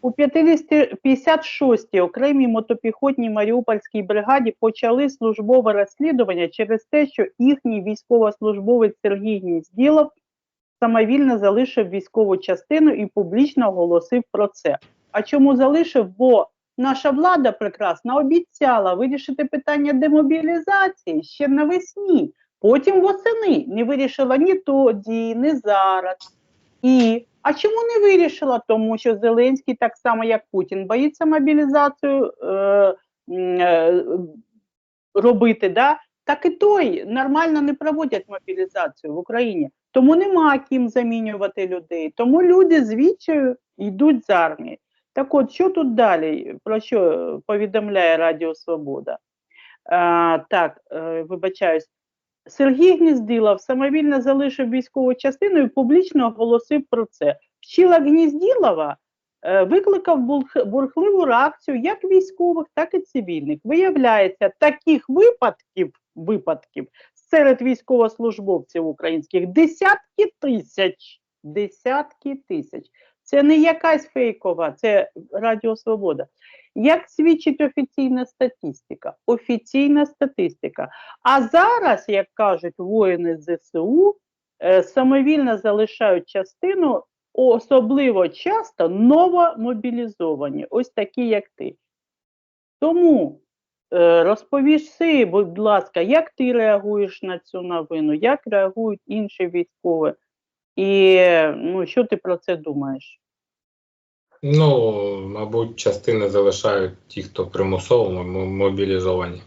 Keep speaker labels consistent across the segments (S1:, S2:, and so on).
S1: У 50 56-й окремій мотопіхотній Маріупольській бригаді почали службове розслідування через те, що їхній військовослужбовець Сергій Гнізділов самовільно залишив військову частину і публічно оголосив про це. А чому залишив? Бо наша влада прекрасна обіцяла вирішити питання демобілізації ще навесні, потім восени. Не вирішила ні тоді, ні зараз. І а чому не вирішила? Тому що Зеленський, так само як Путін, боїться мобілізацію е, е, робити, да? так і той нормально не проводять мобілізацію в Україні. Тому нема ким замінювати людей. Тому люди звідчаю йдуть з армії. Так от, що тут далі? Про що повідомляє Радіо Свобода? А, так, е, вибачаюсь. Сергій Гніздилов самовільно залишив військову частину і публічно оголосив про це. Вчила Гнізділова е, викликав бурхливу реакцію як військових, так і цивільних. Виявляється, таких випадків, випадків серед військовослужбовців українських десятки тисяч. Десятки тисяч. Це не якась фейкова, це Радіо Свобода. Як свідчить офіційна статистика? Офіційна статистика. А зараз, як кажуть воїни ЗСУ, е, самовільно залишають частину, особливо часто новомобілізовані, ось такі, як ти. Тому е, розповіси, будь ласка, як ти реагуєш на цю новину, як реагують інші військові, і ну, що ти про це думаєш?
S2: Ну, мабуть, частини залишають ті, хто примусово мобілізовані.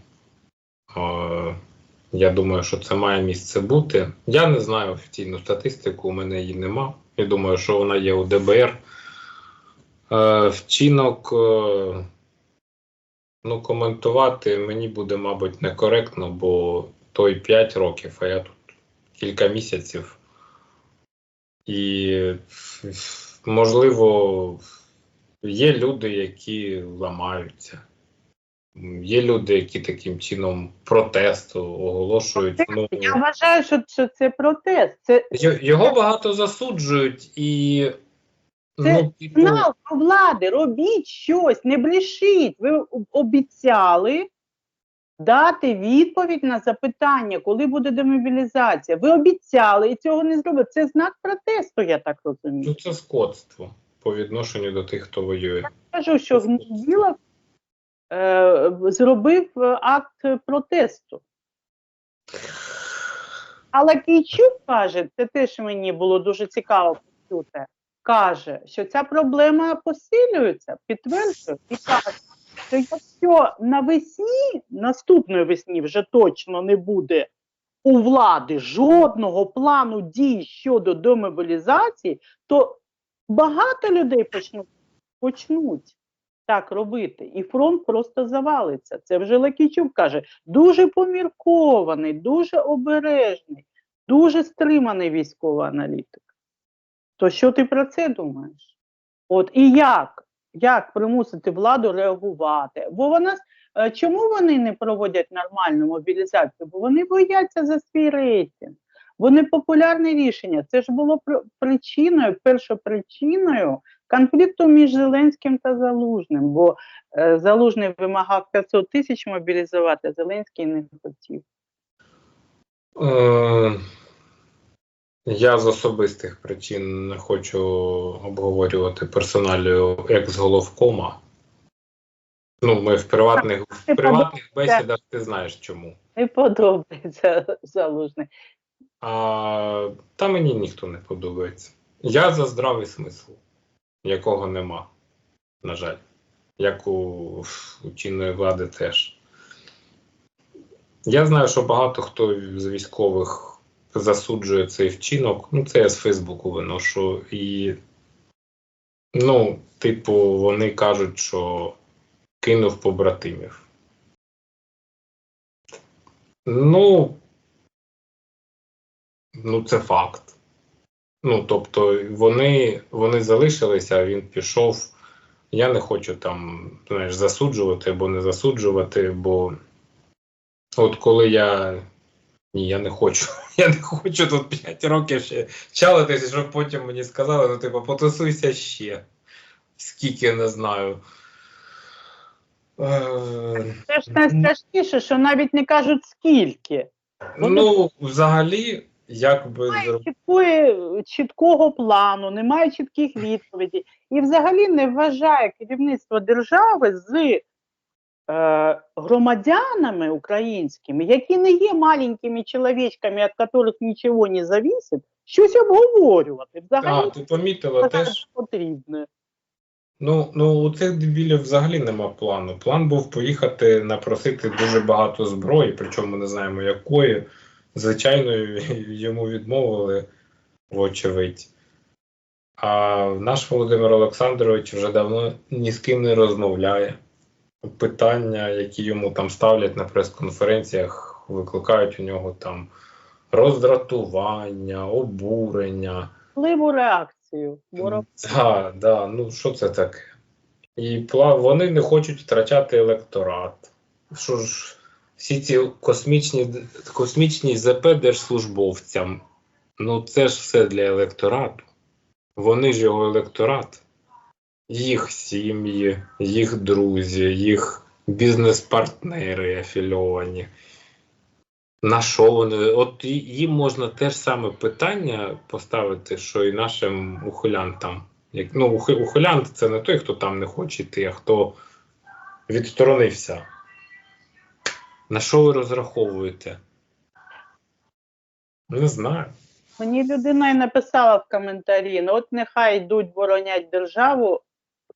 S2: Я думаю, що це має місце бути. Я не знаю офіційну статистику, у мене її нема. Я думаю, що вона є у ДБР. Е, Вчинок, е, ну, коментувати мені буде, мабуть, некоректно, бо той 5 років, а я тут кілька місяців. І можливо, є люди, які ламаються. Є люди, які таким чином протесту оголошують. Ну,
S1: Я вважаю, що, що це протест. Це
S2: його багато засуджують і.
S1: Це
S2: ну, типу,
S1: сигнал про влади, робіть щось, не брешіть. Ви обіцяли дати відповідь на запитання, коли буде демобілізація. Ви обіцяли і цього не зробили. Це знак протесту, я так розумію.
S2: ну, це скотство по відношенню до тих, хто воює.
S1: Я Кажу, що Гнізділов е, зробив е, акт протесту. Але Кійчук каже, це теж мені було дуже цікаво почути, каже, що ця проблема посилюється, підтверджує і каже, що якщо навесні, наступної весні вже точно не буде у влади жодного плану дій щодо демобілізації, то багато людей почнуть, почнуть так робити, і фронт просто завалиться. Це вже Лакійчук каже, дуже поміркований, дуже обережний, дуже стриманий військовий аналітик. То що ти про це думаєш? От і як? Як примусити владу реагувати? Бо вона е, чому вони не проводять нормальну мобілізацію? Бо вони бояться за свій рейтинг. Вони популярне рішення. Це ж було причиною, першопричиною конфлікту між Зеленським та Залужним, бо е, Залужний вимагав 500 тисяч мобілізувати, а Зеленський не хотів.
S2: Е, Я з особистих причин не хочу обговорювати персоналію екс-головкома. Ну, ми в приватних, в приватних бесідах ти знаєш чому.
S1: Не подобається Залужний.
S2: А, та мені ніхто не подобається. Я за здравий смисл, якого нема, на жаль. Як у, чинної влади теж. Я знаю, що багато хто з військових засуджує цей вчинок. Ну, це я з Фейсбуку виношу. І, ну, типу, вони кажуть, що кинув побратимів. Ну, ну, це факт. Ну, тобто, вони, вони залишилися, а він пішов. Я не хочу там, знаєш, засуджувати або не засуджувати, бо от коли я. Ні, я не хочу. Я не хочу тут 5 років ще чалитися, щоб потім мені сказали, ну, типу, потусуйся ще. скільки не знаю.
S1: Це ж найстрашніше, що навіть не кажуть скільки.
S2: ну, взагалі, як би зробити.
S1: Чіткої, чіткого плану, немає чітких відповідей. І взагалі не вважає керівництво держави з е, громадянами українськими, які не є маленькими чоловічками, від яких нічого не зависить, щось обговорювати. Взагалі
S2: А, ти помітила теж.
S1: потрібно.
S2: Ну, ну у цих дебілів взагалі нема плану. План був поїхати напросити дуже багато зброї, причому не знаємо якої. Звичайно, йому відмовили, вочевидь. А наш Володимир Олександрович вже давно ні з ким не розмовляє. Питання, які йому там ставлять на прес-конференціях, викликають у нього там роздратування, обурення.
S1: Впливу реакцію.
S2: Так, да, ну що це таке? І вони не хочуть втрачати електорат. Що ж, всі ці космічні, космічні ЗП держслужбовцям, ну це ж все для електорату. Вони ж його електорат. Їх сім'ї, їх друзі, їх бізнес-партнери афільовані. На що вони? От їм можна те ж саме питання поставити, що і нашим ухилянтам. Як, ну, ухилянт це не той, хто там не хоче йти, а хто відсторонився. На що ви розраховуєте? Не знаю.
S1: Мені людина і написала в коментарі: ну от нехай йдуть боронять державу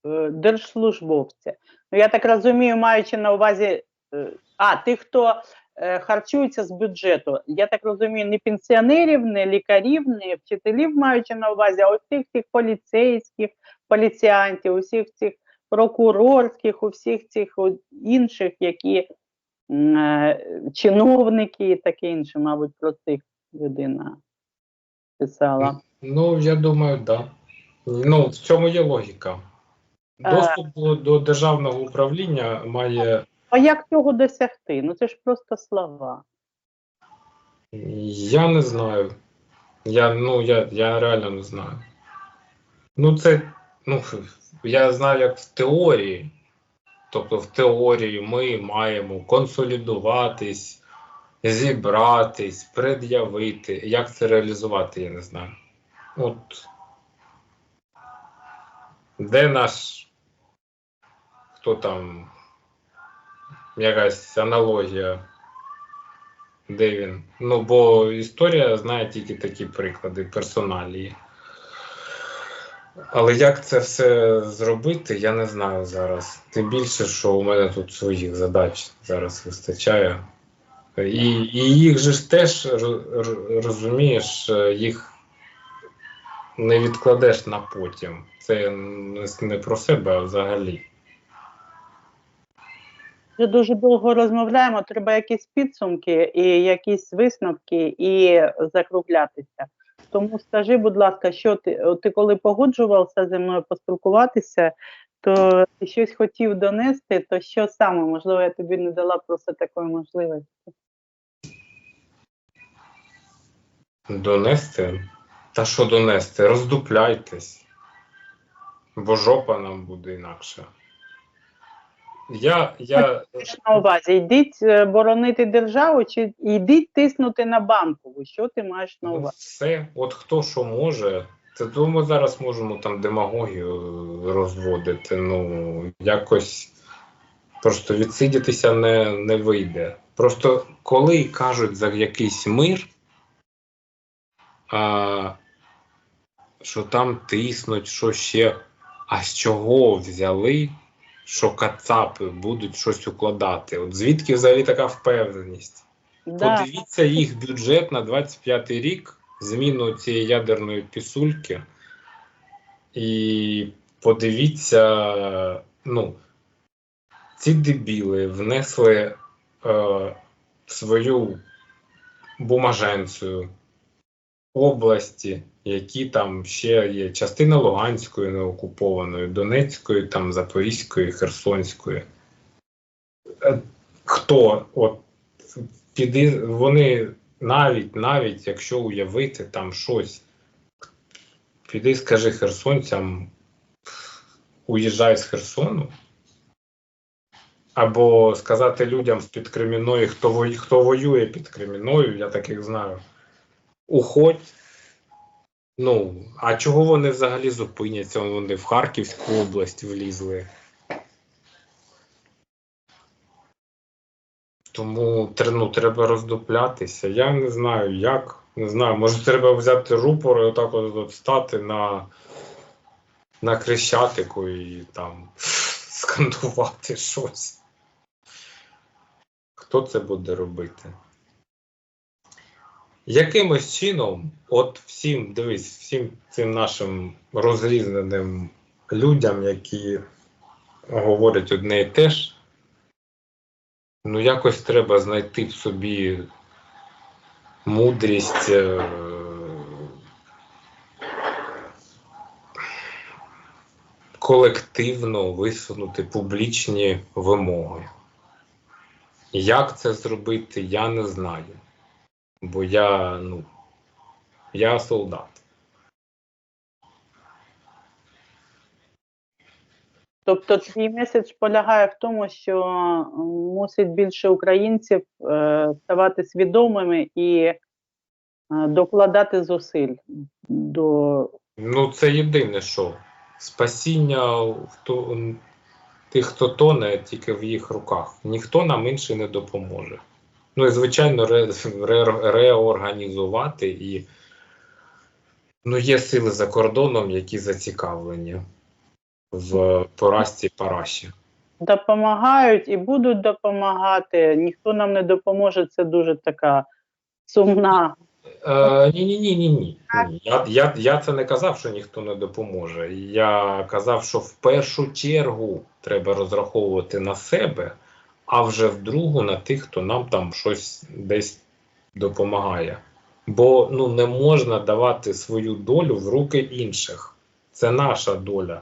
S1: е, держслужбовці. Ну я так розумію, маючи на увазі, е, а тих, хто е, харчується з бюджету. Я так розумію, не пенсіонерів, не лікарів, не вчителів маючи на увазі, а ось тих цих поліцейських, поліціантів, усіх цих прокурорських, усіх цих інших, які чиновники і таке інше, мабуть, про цих людина писала.
S2: Ну, я думаю, так. Да. Ну, в цьому є логіка. Доступ до, до державного управління має.
S1: А як цього досягти? Ну це ж просто слова.
S2: Я не знаю. Я, ну, я, я реально не знаю. Ну, це. Ну, я знаю, як в теорії. Тобто, в теорії ми маємо консолідуватись, зібратись, пред'явити. Як це реалізувати, я не знаю. От. Де наш. Хто там? Якась аналогія. Де він? Ну, бо історія знає тільки такі приклади, персоналії. Але як це все зробити, я не знаю зараз. Тим більше, що у мене тут своїх задач зараз вистачає. І, і їх же ж теж ро- ро- розумієш, е, їх не відкладеш на потім. Це не, про себе, а взагалі.
S1: Вже дуже довго розмовляємо, треба якісь підсумки і якісь висновки і закруглятися. Тому скажи, будь ласка, що ти, ти коли погоджувався зі мною поспілкуватися, то ти щось хотів донести, то що саме? Можливо, я тобі не дала просто такої можливості.
S2: Донести? Та що донести? Роздупляйтесь. Бо жопа нам буде інакше. Я, я,
S1: на увазі, йдіть е, боронити державу чи йдіть тиснути на банкову? Що ти маєш на увазі?
S2: все, от хто що може, це то ми зараз можемо там демагогію розводити. Ну, якось просто відсидітися не, не вийде. Просто коли кажуть за якийсь мир, а, що там тиснуть, що ще, а з чого взяли, що кацапи будуть щось укладати? От звідки взагалі така впевненість?
S1: Да.
S2: Подивіться їх бюджет на 25 рік, зміну цієї ядерної пісульки. І подивіться, ну, ці дебіли внесли е, свою бумаженцію області, які там ще є частина Луганської неокупованої, Донецької, там, Запорізької, Херсонської. Е, Хто от піди, вони навіть, навіть якщо уявити там щось, піди скажи херсонцям, уїжджай з Херсону, або сказати людям з-під Кремінної, хто, хто воює під Кремінною, я таких знаю. Уходь. Ну, а чого вони взагалі зупиняться? Вони в Харківську область влізли. Тому ну, треба роздуплятися. Я не знаю, як. Не знаю, може треба взяти рупор і отак от, от стати на, на Хрещатику і там скандувати щось. Хто це буде робити? Якимось чином, от всім, дивись, всім цим нашим розрізненим людям, які говорять одне і те ж, ну якось треба знайти в собі мудрість. е, Колективно висунути публічні вимоги. Як це зробити, я не знаю. Бо я, ну, я солдат.
S1: Тобто твій меседж полягає в тому, що мусить більше українців е, ставати свідомими і е, докладати зусиль до
S2: Ну, це єдине, що спасіння в то, тих, хто тоне, тільки в їх руках. Ніхто нам інший не допоможе. Ну і, звичайно, ре, ре, реорганізувати і ну, є сили за кордоном, які зацікавлені в поразці Параші.
S1: допомагають і будуть допомагати. Ніхто нам не допоможе. Це дуже така сумна.
S2: Е, ні, ні, ні, ні. Я, я, я це не казав, що ніхто не допоможе. Я казав, що в першу чергу треба розраховувати на себе, а вже в другу на тих, хто нам там щось десь допомагає. Бо ну, не можна давати свою долю в руки інших. Це наша доля.